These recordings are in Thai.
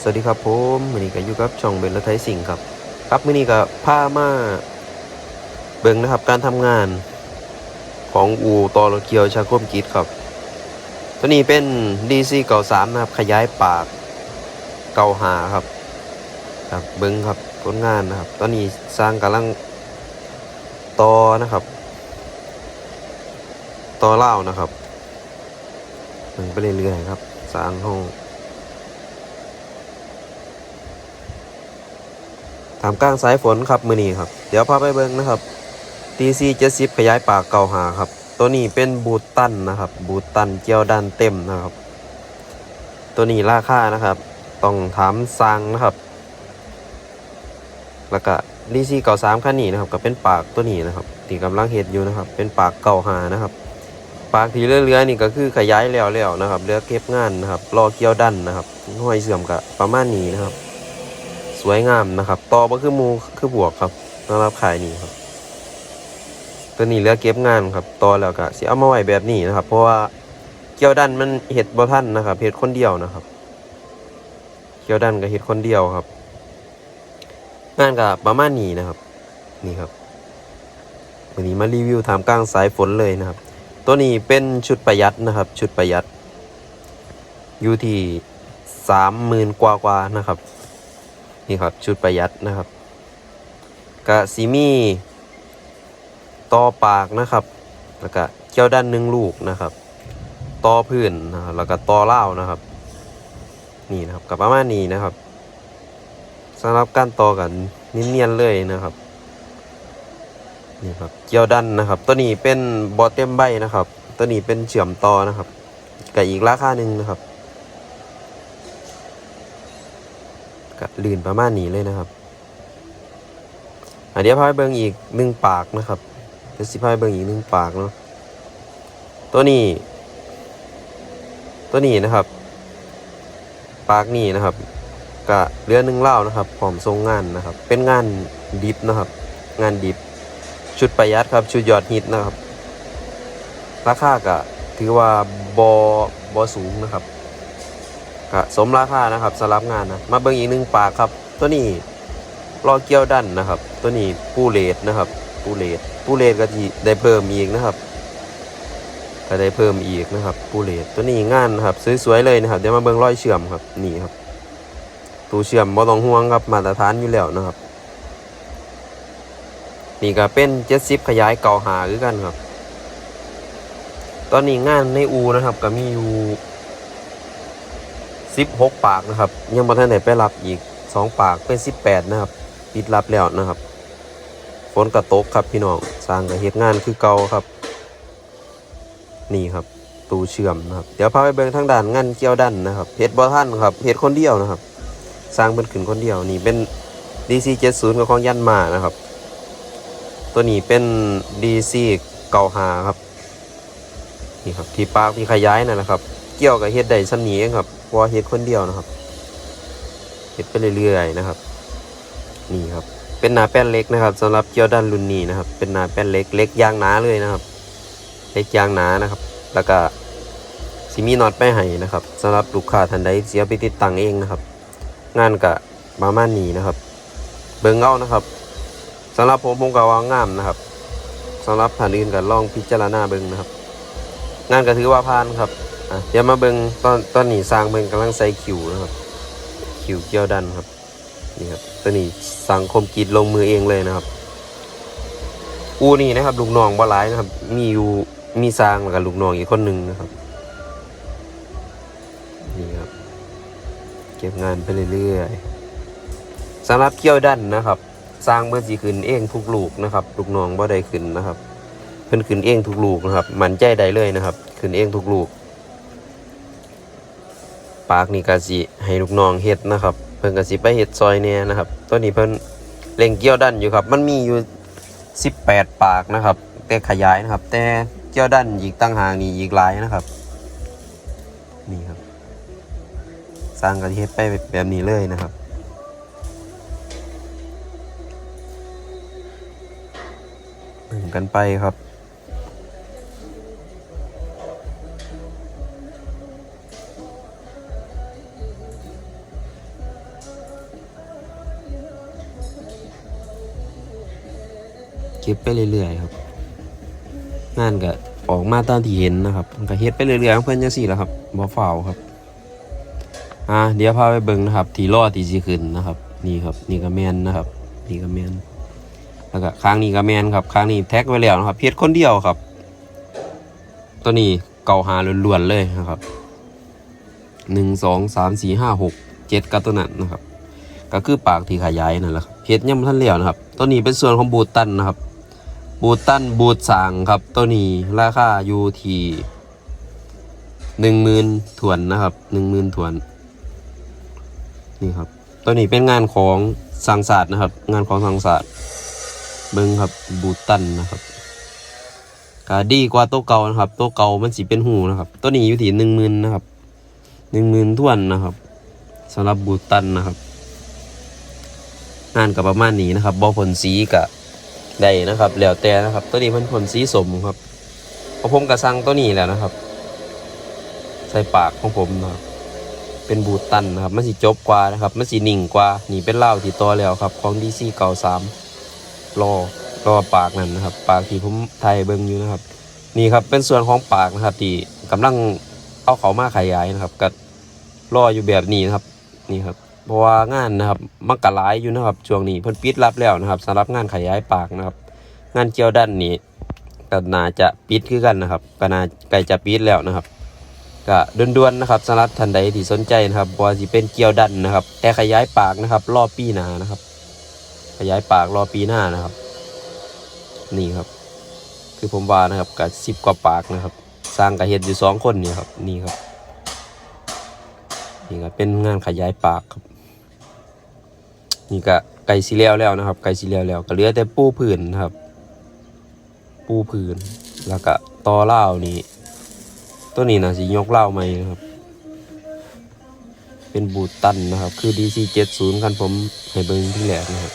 สวัสดีครับผมมือนี้ก็อยู่กับช่องเบนและไทยสิงห์ครับ ครับมือนี้ก็พามาเบิ่งนะครับการทำงานของอูตอรถเกียวชาโคมกิจครับ ตัวนี้เป็น DC เก่าสามนะครับ ขยายปากเก่าหาครับครับเบิ้งครับผลงานนะครับ ตอนนี้สร้างกำลังต่อนะครับต่อเล่านะครับเบิ่งไปเรื่อยๆครับสร้างห้อง ถามกลางสายฝนครับมือนี้ครับ เดี๋ยวพาไปเบิ่งนะครับ TC 70ขยายปากเก่าหาครับ ตัวนี้เป็นบูตตันนะครับ บูตตันเจียวดันเต็มนะครับ ตัวนี้ราคานะครับ ต้องถามซังนะครับ แล้วก็ DC เก่าสามคันนี้นะครับก็เป็นปากตัวนี้นะครับที่กำลังเห็ดอยู่นะครับ เป็นปากเก่าหานะครับ ปากที่เลื่อยๆนี่ก็คือขยายแล้วแล้วนะครับเหลือเก็บงานนะครับรอเกี่ยวดันนะครับห้อยเสื่อมกับประมาณนี้นะครับ สวยงามนะครับต่อบ่คือมูคือบวกครับสำหรับขายนี่ครับ ตัวนี้เหลือเก็บงานครับต่อแล้วก็สิเอามาไว้แบบนี้นะครับ เพราะว่าเกี่ยวดันมันเห็ดบ่ทันนะครับเห็ดคนเดียวนะครับ เกี่ยวดันก็เห็ดคนเดียวครับ งานก็ประมาณนี้นะครับ นี่ครับวันนี้มารีวิวถามกลางสายฝนเลยนะครับ ตัวนี้เป็นชุดประหยัดนะครับ ชุดประหยัดอยู่ที่สามหมื่นกว่ากว่านะครับ นี่ครับชุดประหยัดนะครับกะซีมีต่อปากนะครับ แล้วก็เกี่ยวด้านหนึ่งลูกนะครับต่อพื้นนะแล้วก็ต่อเล่านะครับ นี่นะครับกับประมาณนี้นะครับสำหรับการต่อกันนิ่เนียนเลยนะครับนี่ครับเกี่ยวดันนะครับ ตัวนี้เป็นบอเต็มใบนะครับ ตัวนี้เป็นเชื่อมต่อนะครับกับอีกราคาหนึ่งนะครับ ก็ลื่นประมาณนี้เลยนะครับอะเดี๋ยวพาไปเบิ่งอีกหนึ่งปากนะครับเดี๋ยวสิพาไปเบิ่งอีกหนึ่งปากเนาะตัวนี้ ตัวนี้นะครับ ปากนี่นะครับก็เรือหนึ่งเล่านะครับพร้อมทรงงานนะครับ เป็นงานดิฟนะครับ งานดิฟชุดประหยัดครับชุดยอดฮิตนะครับ ราคาก็ถือว่าบอบอสูงนะครับ ก็สมราคานะครับสำหรับงานนะมาเบิ่งอีกหนึ่งปากครับ ตัวนี้รอเกี่ยวดันนะครับ ตัวนี้ปูเลดนะครับ ปูเลดปูเลดก็ที่ได้เพิ่มอีกนะครับก็ได้เพิ่มอีกนะครับ ปูเลดตัวนี้งานนะครับสวยๆเลยนะครับเดี๋ยวมาเบิ่งรอยเชื่อมครับนี่ครับตูเชื่อมบ่ต้องห่วงครับมาตรฐานอยู่แล้วนะครับ นี่ก็เป็นเจ็ดสิบขยายเก่าหาคือกันครับ ตอนนี้งานในอูนะครับ ก็มีอยู่ สิบหกปากนะครับ ยังบ่ทันได้ไปรับอีกสองปากเป็นสิบแปดนะครับ ปิดรับแล้วนะครับ ฝนกระตกครับพี่น้องสร้างกับเหตุงานคือเก่าครับ นี่ครับตูเชื่อมนะครับเดี๋ยวพาไปเบิ่งทางด้านงานเกี่ยวดันนะครับเฮ็ดบ่ทันครับเฮ็ดคนเดียวนะครับ สร้างเป็นขึ้นคนเดียวนี่เป็น DC 70กับของยันมานะครับ ตัวนี้เป็น DC เก่าหาครับนี่ครับที่ปากที่ขยายนั่นแหละครับ เกี่ยวกับเฮ็ดได้ซ้ำนี้เองครับ เพราะว่าเฮ็ดคนเดียวนะครับเฮ็ดไปเรื่อยๆนะครับ นี่ครับ เป็นหนาแป้นเล็กนะครับสำหรับเกี่ยวด้านรุ่นนี้นะครับ เป็นหนาแป้นเล็กเล็กยางหนาเลยนะครับ เล็กยางหนานะครับ แล้วก็ซิมีน็อตไปให้นะครับสำหรับลูกค้าท่านใดเสียไปติดตั้งเองนะครับ งานกะประมานี้นะครับ เบิ่งเอานะครับสำหรับผมผมก็ว่างามนะครับสำหรับท่านอื่นก็ลองพิจารณาเบิ่งนะครับ งานก็ถือว่าผ่านครับ อะเดี๋ยวมาเบิงตอนตอนนี้สร้างเบิงกำลังใส่คิวนะครับ คิวเกี่ยวดันครับนี่ครับตัวนี้สังคมกีดลงมือเองเลยนะครับ อูนี่นะครับลูกน้องบ่หลายนะครับ มีอยู่มีสร้างแล้วก็ลูกน้องอีกคนหนึ่งนะครับนี่ครับเก็บงานไปเรื่อยๆสำหรับเกี่ยวดันนะครับสร้างเพื่อสีขึ้นเองทุกลูกนะครับ ลูกน้องบ่ได้ขึ้นนะครับ เพิ่นขึ้นเองทุกลูกนะครับ มันใจได้เลยนะครับ ขึ้นเองทุกลูก ปากนี่ก็สิให้ลูกน้องเฮ็ดนะครับ เพิ่นก็สิไปเฮ็ดซอยแหน่นะครับ ตัวนี้เพิ่นเล่งเกี่ยวดันอยู่ครับ มันมีอยู่ 18 ปากนะครับ แต่ขยายนะครับ แต่เกี่ยวดันอีกตั้งหากนี่อีกหลายนะครับ นี่ครับ สร้างกันเฮ็ดไปแบบนี้เลยนะครับเบิ่งกันไปครับ ก็บไปเรื่อยๆครับ งานก็ออกมาตามที่เห็นนะครับมันก็เฮ็ดไปเรื่อยๆเพื่อนจังซี่แหละครับบ่ฝ้าครับ อ่าเดี๋ยวพาไปเบิ่งนะครับที่รอที่สิขึ้นนะครับ นี่ครับ นี่ก็แมนนะครับนี่ก็แมนแล้วก็ค้างนี้ก็แมนครับค้างนี้แท็กไว้แล้วนะครับเพียคนเดียวครับ ตัวนี้เก่าหาล้วนๆเลยนะครับหนึ่งสองสามสี่ห้าหกเจ็ดกับตัวนั้นนะครับ ก็คือปากที่ขยายนั่นแหละครับเพียรย่ำท่านเลี้ยวนะครับ ตัวนี้เป็นส่วนของบูตันนะครับ บูตันบูตสางครับตัวนี้ราคาอยู่ที่หนึ่งหมื่นถวนนะครับหนึ่งหมื่นถวน นี่ครับ ตัวนี้เป็นงานของสังศาสตร์นะครับ งานของสังศาสตร์เบิ้งครับบูตันนะครับก็ดีกว่าตัวเก่านะครับตัวเก่ามันสีเป็นหูนะครับ ตัวนี้อยู่ที่หนึ่งหมื่นนะครับหนึ่งหมื่นทวนนะครับสำหรับบูตันนะครับงานกับประมาณนี้นะครับบอผลสีกะ ได้นะครับแล้วแต่นะครับ ตัวนี้มันผลสีสมครับเพราะผมกระซังตัวนี้แล้วนะครับ ใส่ปากของผมนะครับเป็นบูตันนะครับมันสิจบกว่านะครับมันสินิ่งกว่านี่เป็นเล้าที่ต่อแล้วครับ ของดีซีเก่าสามรอรอปากนั่นนะครับ ปากที่ผมไทยเบิ้งอยู่นะครับ นี่ครับเป็นส่วนของปากนะครับที่กำลังเอาเขามาขยายนะครับก็รออยู่แบบนี้นะครับ นี่ครับ เพราะว่างานนะครับมันกระหลายอยู่นะครับช่วงนี้เพิ่นปิดรับแล้วนะครับสำหรับงานขยายปากนะครับ งานเกี่ยวด้านนี้ก็น่าจะปิดคือกันนะครับก็น่าใกล้จะปิดแล้วนะครับก็ด่วนๆนะครับสำหรับท่านใดที่สนใจนะครับว่าสิเป็นเกี่ยวดันนะครับ แต่ขยายปากนะครับ รอปีหน้านะครับ ขยายปากรอปีหน้านะครับ นี่ครับ คือผมว่านะครับกับสิบกว่าปากนะครับ สร้างกับเห็ดอยู่สองคนนี่ครับนี่ครับนี่ก็เป็นงานขยายปากครับ นี่ก็ไก่สีเลียวแล้วนะครับไก่สีเลียวแล้วก็เหลือแต่ปูพื้นนะครับ ปูพื้นแล้วก็ตอเล่านี่ตัวนี้นะสิยกเล่าไหมนะครับ เป็นบูตันนะครับ คือ DC 70คันผมให้เบิ้งที่แหลกนะครับ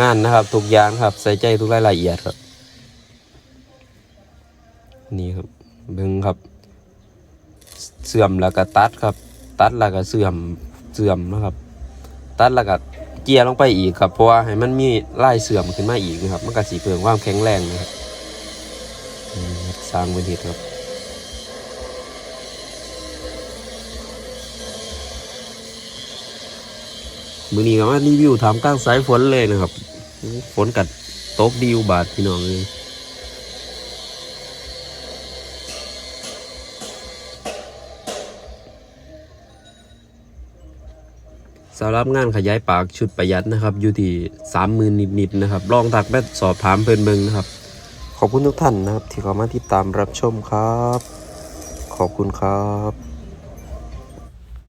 งานนะครับทุกอย่างครับใส่ใจทุกรายละเอียดครับ นี่ครับเบิ้งครับ เสื่อมแล้วก็ตัดครับ ตัดแล้วก็เสื่อมเสื่อมนะครับ ตัดแล้วก็เกียร์ลงไปอีกครับเพราะว่าให้มันมีลายเสื่อมขึ้นมาอีกนะครับ มันก็สีเพิ่มความแข็งแรงนะครับสร้างเป็นเหตุครับมือนี้ก็มารีวิวทำกลางสายฝนเลยนะครับ ฝนกัดตกดีอุบาทพี่น้องเลย สำหรับงานขยายปากชุดประหยัดนะครับ อยู่ที่สามหมื่นนิดๆนะครับ ลองถักแมตสอบถามเพิ่นเบิงนะครับ ขอบคุณทุกท่านนะครับ ที่เข้ามาติดตามรับชมครับ ขอบคุณครับ